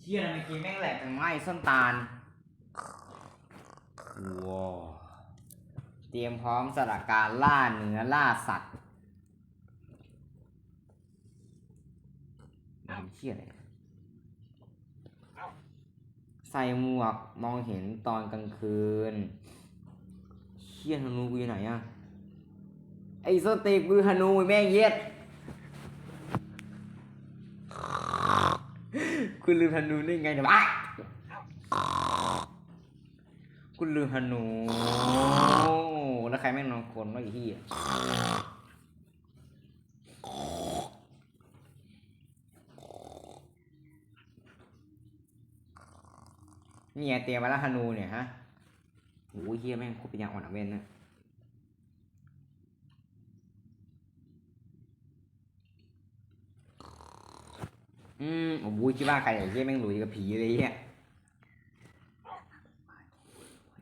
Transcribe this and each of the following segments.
เชี่ยทำไมเกมแม่งแหลกจังไงส้นตาลว้าวเตรียมพร้อมสำหรับการล่าเนื้อล่าสัตว์มันเชี่ยอะไรใส่หมวกมองเห็นตอนกลางคืนเชี่ยธนูกูอยู่ไหนอะไอ้สเต็กมือธนูไอ้แม่งเย็ด คุณลืมธนูได้ไงเนี่ยวะคุณลืมธนูแล้วใครแม่งนอนคนวะไอ้ที่นี่ไงเตรียมมาแล้วธนูเนี่ยฮะโอ้ยเฮียแม่งโคตรเป็นยางอ่อนอะเว้นนะ อืมโอ้โหคิดว่าใครไอ้เหี้ยแม่งหลุยกับผีเลยเหี้ย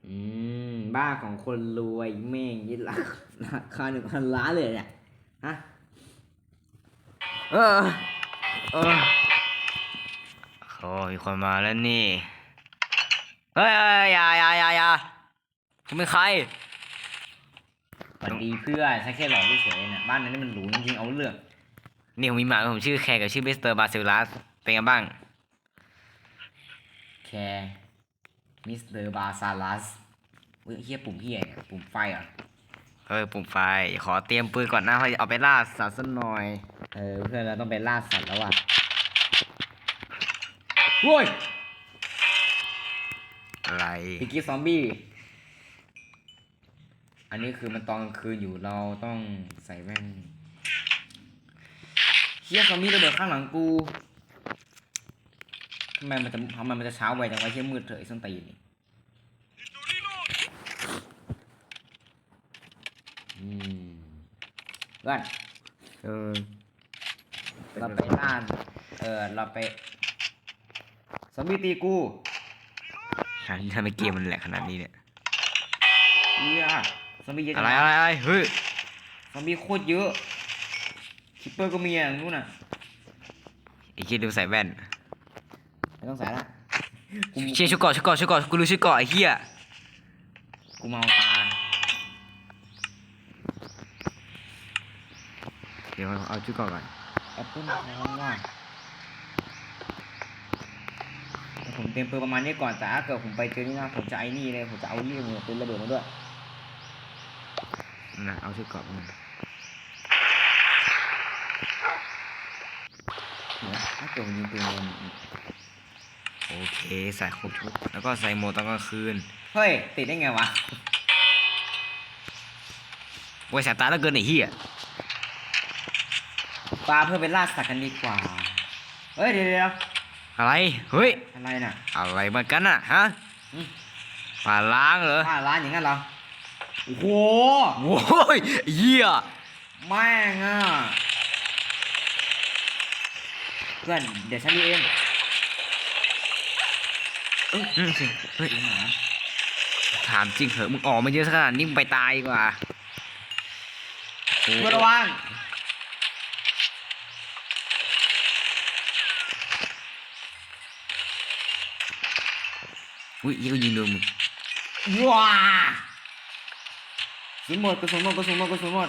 อืมบ้านของคนรวยแม่งยึดราคาราคาหนึ่งพันล้านเลยเนี่ยฮะเออเออโอ้มีคนมาแล้วนี่เฮ้ยเฮ้ยอย่าอย่าอย่าอย่าคุณเป็นใครสวัสดีเพื่อนฉันแค่หลอกเฉยๆเนี่ยบ้านนั้นนี่มันหรูจริงๆเอาเรื่อง นี่ผมมีหมาผมชื่อแคร์กับชื่อมิสเตอร์บาซิลัสเป็นไงบ้าง แคร์มิสเตอร์บาซาลัสเฮ้ยเฮียปุ่มเฮียเนี่ยปุ่มไฟเหรอะเฮ้ยปุ่มไฟ ขอเตรียมปืนก่อนนะเฮ้ยเอาไปล่าสัตว์สักหน่อย เออเพื่อนเราต้องไปล่าสัตว์แล้วอะโว้ยอะไรพิกกี้ซอมบี้ อันนี้คือมันตอนกลางคืนอยู่เราต้องใส่แว่น เฮียซอมบี้ระเบิดข้างหลังกูทำไมมันจะทำไมมันจะเช้าไวจังวะเฮียมืดเถอะไอ้ส้นตีนนี่อืมเพื่อนเออเราไปล่าเออเราไปซอมบี้ตีกูอันนี้ทำไมเกมมันแหลกขนาดนี้เนี่ยเฮียซอมบี้เยอะจัอะงไรวะอะไรอะไรเฮ้ยซอมบี้โคตรเยอะ คิปเปอร์ก็มีอะนู่นน่ะไอ้เชี่ยลืมใส่แว่นไม่ต้องใส่ละกูเชี่ยชุดเกาะชุดเกาะชุดเกาะกูรู้ชุดเกาะไอ้เหี้ยกูเมาตาเดี๋ยวเอาชุดเกาะก่อนแอปเปิ้ลทองว่ะแต่ผมเตรียมปืนประมาณนี้ก่อนแต่ถ้าเกิดผมไปเจอนี่นะผมจะไอ้นี่เลยผมจะเอาเรื่องมือปืนระเบิดมาด้วยนะเอาชุดเกาะมา เดี๋ยวนะ ถ้าเกิดผมยิงปืนโดนโอเคใส่ครบชุด แล้วก็ใส่โหมดตอนกลางคืน เฮ้ย ติดได้ไงวะโว้ยแสบตาแล้วเกินไอ้เหี้ยปลาเพื่อไปล่าสัตว์กันดีกว่า เฮ้ยเดี๋ยวเดี๋ยวอะไร เฮ้ย อะไรน่ะอะไรมากันน่ะฮะอืมป่าล้างเหรอป้าร้านอย่างนั้นเหรอ โอ้โหโว้ยเหี้ยแม่งอะเพื่อนเดี๋ยวฉันดูเองเอ้ยอืมสิเฮ้ยจริงเหรอถามจริงเหอะมึงออกมาเยอะขนาดนี้มึงไปตายดีกว่าโอ้เพื่อนระวังอุ้ยยี่ก็ยิงโดนมึงว้ากระสุนหมดกระสุนหมดกระสุนหมดกระสุนหมด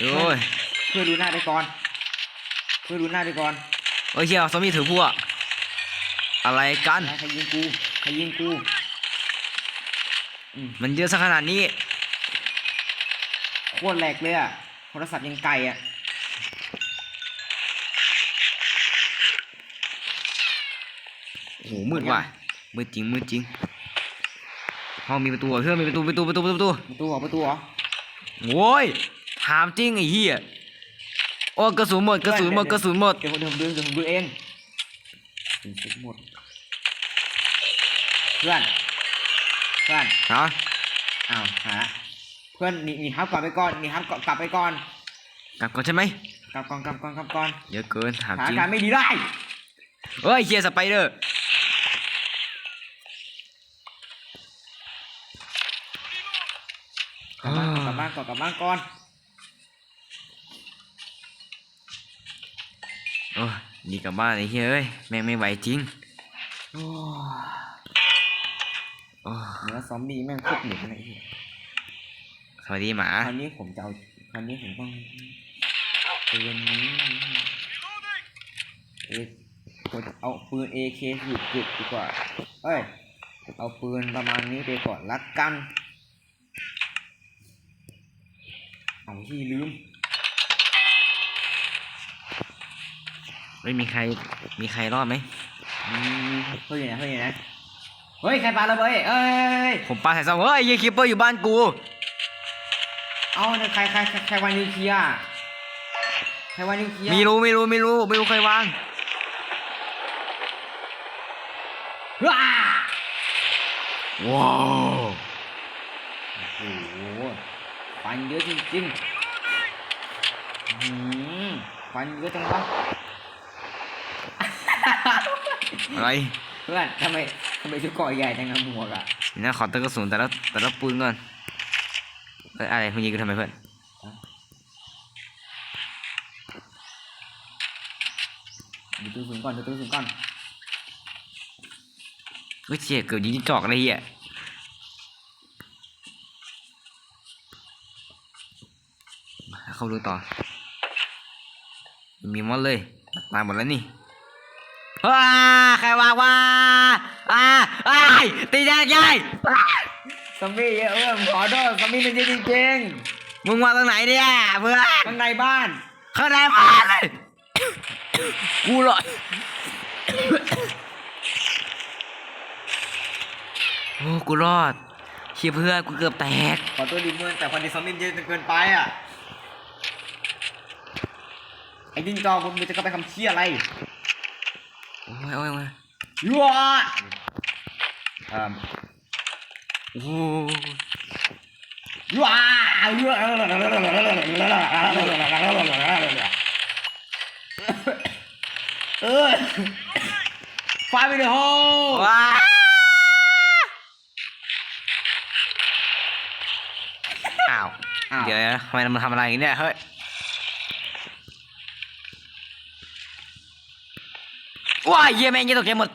โอ้ยเพื่อดูหน้าไปก่อนเพื่อดูหน้าไปก่อนโอ้ยเหี้ยซอมบี้ถือพวกอะไรกันใครยิงกูใครยิงกูอืมมันเยอะสักขนาดนี้โคตรแหลกเลยอะโทรศัพท์ยังไกลอะโอ้โหมืดว่ะมืดจริงมืดจริงห้องมีประตูเหรอเพื่อนมีประตูประตูประตูประตูประตูเหรอประตูเหรอโว้ยถามจริงไอ้เหี้ยโอ้ยกระสุนหมดกระสุนหมดกระสุนหมดเดี๋ยวผมเดี๋ยวผมดูเดี๋ยวผมดูเองกระสุนหมดเพื่อนเพื่อนฮะอ้าวหาละเพื่อนหนีหนีฮับกลับไปก่อนหนีฮับกลับกลับไปก่อนกลับก่อนใช่ไหมกลับก่อนกลับก่อนกลับก่อนเยอะเกินถามสถาจนริงการณ์ไม่ดีได้เฮ้ยเฮียสไปเดอร์กลับบ้านกลับบ้านก่อนกลับบ้านก่อน โอ้ยหนีกลับบ้านไอ้เฮ้ยเอ้ยแม่งไม่ไหวจริงโอ้ยโอ้ยเนื้อซอมบี้แม่งโคตรเหม็นเลยไอ้เหี้ยสวัสดีหมา คราวนี้ผมจะเอาคราวนี้ผมต้องปืนนี้เอะผมเอาปืน AK สิบจุดดีกว่า เอ้ย เอาปืนประมาณนี้ไปก่อนละกัน เอาที่ลืม ไม่มีใครมีใครรอดไหมอืมเฮ้ยอยู่ไหนเฮ้ยอยู่ไหนเฮ้ยใครปาระเบิดเอ้ยเอ้ยผมปาใส่ซองเฮ้ยยี่คิปเปอร์อยู่บ้านกู เอาเนี่ยใครใครใครใครวางนิวเคลียร์ใครวางนิวเคลียร์ไม่รู้ไม่รู้ไม่รู้ไม่รู้ใครวางว้าว้าวโอ้โหฟันเยอะจริงๆอืมฟันเยอะจังวะ อะไรเพื่อนทำไมทำไมชุดเกาะใหญ่จังนะหมวกอะเดี๋ยวนะขอเติมกระสุนแต่ละแต่ละปืนก่อนเฮ้ยอะไรคุณยิงกูทำไมเพื่อนดูตู้สูงก่อนดูตู้สูงก่อนเฮ้ยเชี่ยเกือบยิงจิ้งจอกเลยเฮียมาเข้าดูต่อ มีมอสเลยตายหมดแล้วนี่ว้า ใครวางว่าอ่าอ้ายตีแดงใหญ่ซอมบี้เยอะเออผมขอโทษซอมบี้มันเยอะจริงมึงมาตรงไหนเนี่ยเพื่อนๆข้างในบ้านข้างในบ้านเลยกูหลอดโอ้กูรอดเชียเพื่อนกูเกือบแตกขอตัวดีเมื่อนแต่พอดีซอมบี้เยอะจนเกินไปอะไอ้จิ้งจอกผมมันจะเข้าไปทำเชี่ยอะไรโอ้ยโอ้ยโอ้ยยัวอ่าโอ้โหยัวยัวเออฟาไปเลยโฮว้าอ้าวอ้าว เดี๋ยวนะทำไมมันทำอะไรอย่างเนี่ยเฮ้ย ว้ายเยี่ยแม่งยี่ตกใจหมด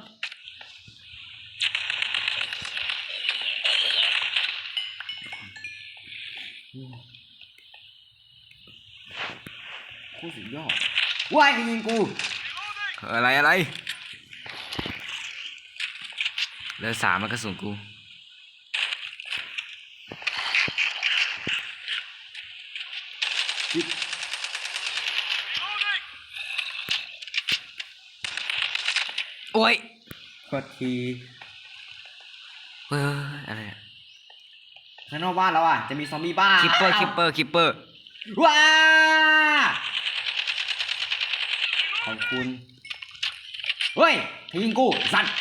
โคตรสุดยอดว้ายยิงกู อะไรอะไรเหลือสามมันกระสุนกูจิ๊บ โอ้ยกดทีเฮ้ยอะไรอะข้างนอกบ้านเราอะ จะมีซอมบี้บ้าคิปเปอร์คิปเปอร์คิปเปอร์ว้าขอบคุณ เฮ้ยยิงกูสัตว์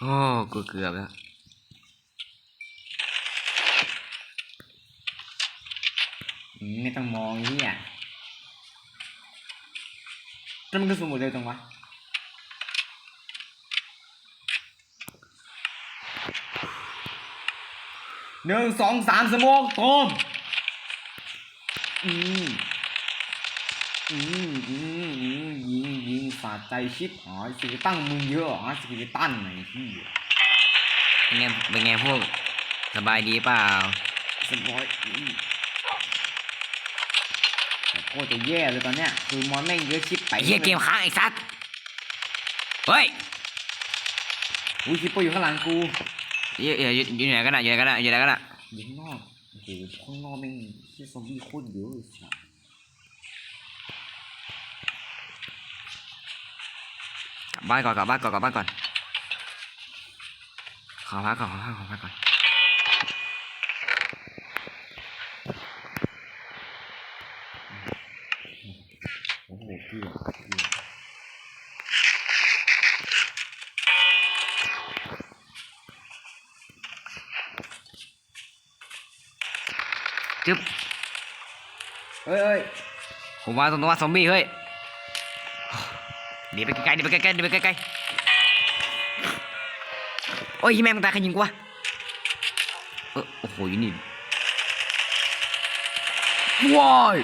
โอ้กูเกือบแล้วอืมไม่ต้องมองไอ้เหี้ยแล้วมันกระสุนหมดเลยตรงวะ หนึ่งสองสามสมองโตมอืมอืมอืมอืมยิงยิงสาใจชิบหายสกิตั้งมึงเยอะหรอสกิลตั้นไหนที่เป็นไงเป็นไงพวกสบายดีเปล่าสปอยอืมโคตรจะแย่เลยตอนเนี้ยคือมอนแม่งเยอะชิบไปเหี้ยเกมค้างไอ้สัตว์เฮ้ยอุ้ยชิปเปอร์อยู่ข้างหลังกู อยู่อยู่อยู่อยู่ไหนกันอะอยู่ไหนกันอะอยู่ไหนกันอะอยู่ข้างนอกโอ้โหข้างนอกแม่งที่ซอมบี้โคตรเยอะเลยสัสกลับบ้านก่อนกลับบ้านก่อนกลับบ้านก่อนขอพักก่อนขอพักขอพักก่อน โอ้โหเกลือเกลือ จึ๊บ เฮ้ยเฮ้ย ผมว่าตรงนู้นว่าซอมบี้เฮ้ยหนีไปไกลๆหนีไปไกลๆหนีไปไกลๆโอ้ยแม่งมึงตายใครยิงกูวะเออโอ้โหอยู่นี่ว้าย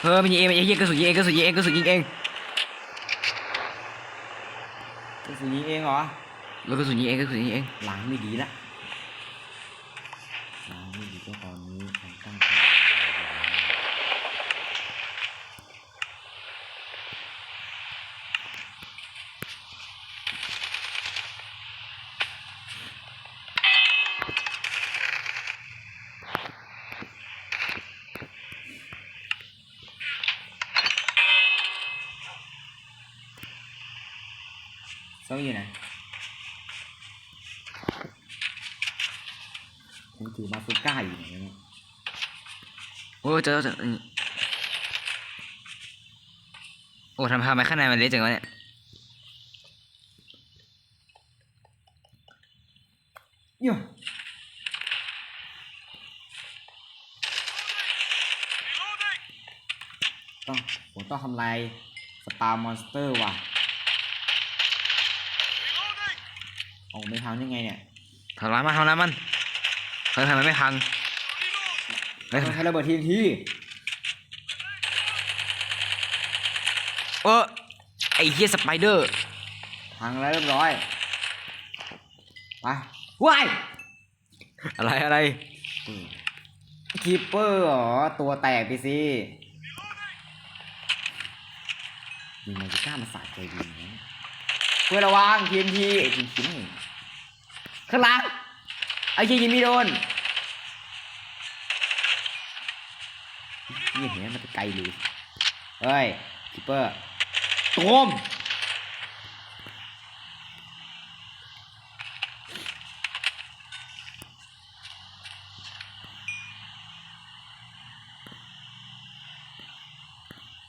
เฮ้ยมันยิงเองมันยิงเองกระสุนยิงเองกระสุนยิงเองกระสุนยิงเองกระสุนยิงเองเหรอแล้วกระสุนยิงเองกระสุนยิงเองหลังไม่ดีละ ซ้อมอยู่ไหนผมถือมาสุก้าอยู่ไหนเนี่ยโอ้เจอเจออืมโอ้ทำทำไมข้างในมันเละจังวะเนี่ยเยี่ยต้องผมต้องทำลายสตาร์มอนสเตอร์ว่ะ ออกไม่ทำยังไงเนี่ยทำร้ายมันทำร้ายมันเฮ้ยทำไมไม่พังเฮ้ยต้องใช้ระเบิดทีนทีเออไอ้เฮียสไปเดอร์พังแล้วเรียบร้อยไปว้ายอะไรอะไรคีปเปอร์เหรอตัวแตกไปสิยิงมาจิก้ามาสาดใจดีนะ เพื่อระวังทีนทีไอ้ทีนทีนี่ข้างหลังไอ้เหี้ยยิงไม่โดนนี่เห็นมันไกลเลยเฮ้ยคีปเปอร์ตูม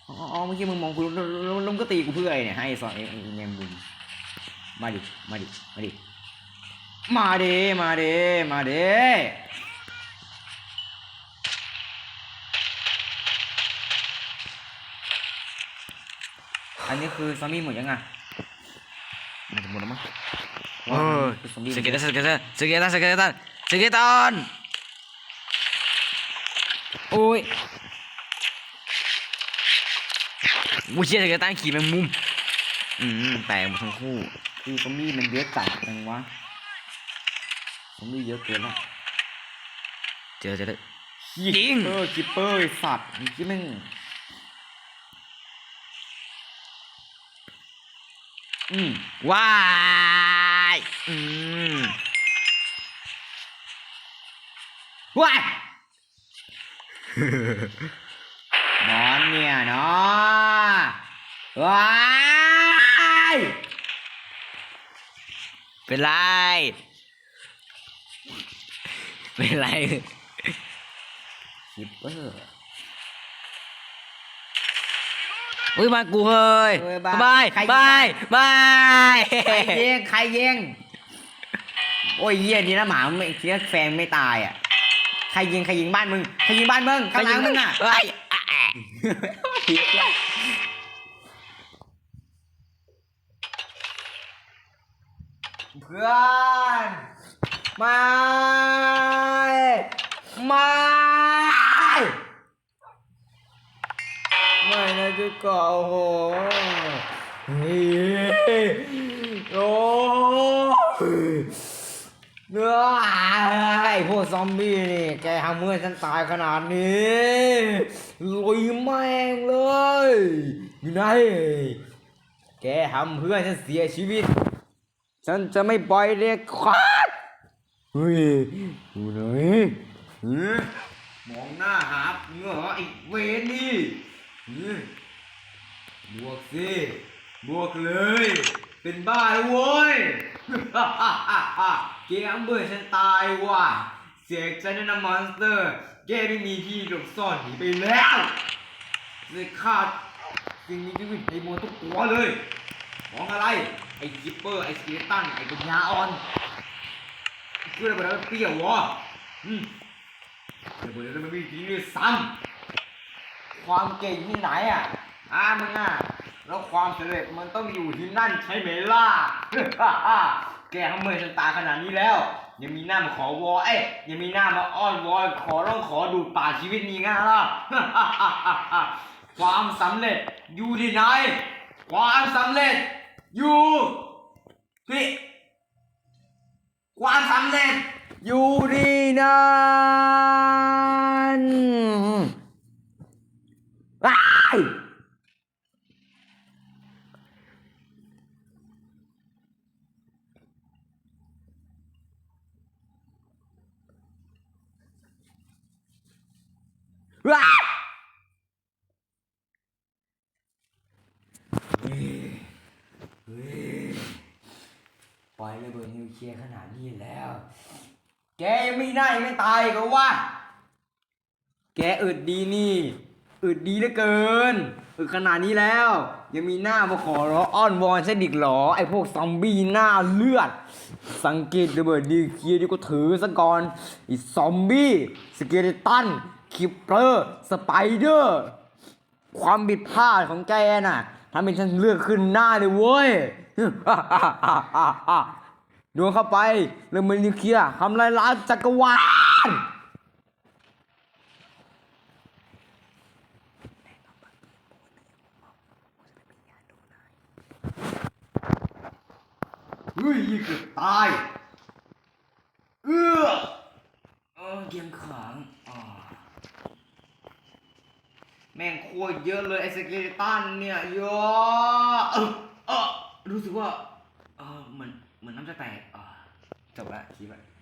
อ๋อเมื่อกี้มึงมองกูล้วแล้วแล้วมึงก็ตีกูเพื่อไรเนี่ยให้สอนเอ็งแงมบุญ มาดิ มาดิ มาดิ มาดิมาดิมาดิอันนี้คือซอมบี้หมดยังไงมันจะหมดแล้วมั้งว่าเออคือซอมบี้สเกตตันสเกตตันสเกตตันสเกตตันสเกตตันโอ้ยมูเชียสเกตตันขี่แมงมุม อืมแตกหมดทั้งคู่ คือซอมบี้มันเยอะจัดจังวะซอมบี้เยอะเกินละเจอเจอเลยคิจริงปเปอร์คิปเปอร์ไอ้สัตว์นี่คิดมึงอืมว้ายอืมว้ายนอนเนี่ยเนาะว้าย เป็นไรเป็นไรคิปเปอร์อุ้ยมากูเฮ้ยเฮ้ยบ้าบายใครบายบายใครยิงใครยิงโอ้ยเหี้ยดีนะหมาไม่เสียแฟนไม่ตายอะใครยิงใครยิงบ้านมึงใครยิงบ้านมึงข้างหลังมึงอะเอ้ยอะอะ เพื่อนไม่ไม่ไม่นะจุกเกาะโอ้โหเฮ้ยโอ้ยเนื้อไอ้พวกซอมบี้นี่แกทำเมื่อฉันตายขนาดนี้ลุยแม่งเลยอยู่ไหนแกทำเพื่อนฉันเสียชีวิต ฉันจะไม่ปล่อยเด็กขาดเฮ้ยดูหนหือมองหน้าหาเงเหรอไอ้เวนี่หือบวกสิบวกเลย เป็นบ้าแล้วเว้ยเกมเบื่อฉันตายว่ะ เสียใจนะนะมอนสเตอร์ แกไม่มีที่หลบซ่อนหนีไปแล้วเลยขาดสิ่งมีชีวิตในมวลทุกตัวเลย มองอะไร ไอ้กิปเปอร์ไอ้สเกเลตันไอ้ปัญญาอ่อนช่วยระเบิดแล้วเปรี้ยววะอืมระเบิดแล้วไม่มีทีด้วยซ้ำความเก่งที่ไหนอะอ่ามึงอะแล้วความสำเร็จมันต้องอยู่ที่นั่นใช่ไหมล่ะแกทำเมื่อฉันตาขนาดนี้แล้ว ยังมีหน้ามาขอวอเอ้ยยังมีหน้ามาอ้อนวอนขอร้องขอดูดปาชีวิตนี้งั้นเหรอความสำเร็จอยู่ที่ไหน ความสำเร็จ ยู่ที่ความสำเร็จอยู่ที่นั่นว้ายว้ายเฮ้ยเฮ้ย ปล่อยระเบิดนิวเคลียร์ขนาดนี้แล้ว แกยังไม่ได้ยังไม่ตายก็ว่า แกอึดดีนี่ อึดดีเหลือเกิน อึดขนาดนี้แล้ว ยังมีหน้ามาขอร้องอ้อนวอนเส้นอีกหรอ ไอพวกซอมบี้หน้าเลือด สังเกตระเบิดนิวเคลียร์ดีก็ถือซะก่อนไอซอมบี้สเกเลตันคิปเปอร์ สไปเดอร์ ความผิดพลาดของแกน่ะทำให้ฉันเลือกขึ้นหน้าเลยเว้ย ดวงเข้าไปเรื่องมันนิวเคลียร์ทำลายล้างจักรวาลเฮ้ยเกือบตาย เอื้อเออเกียงขางอ่าแม่งโคตรเยอะเลยไอ้สเกเลตันเนี่ยเยอะเออเออ รู้สึกว่า เออเหมือนเหมือนน้ำจะแตกอ่าจบละคลิปอะ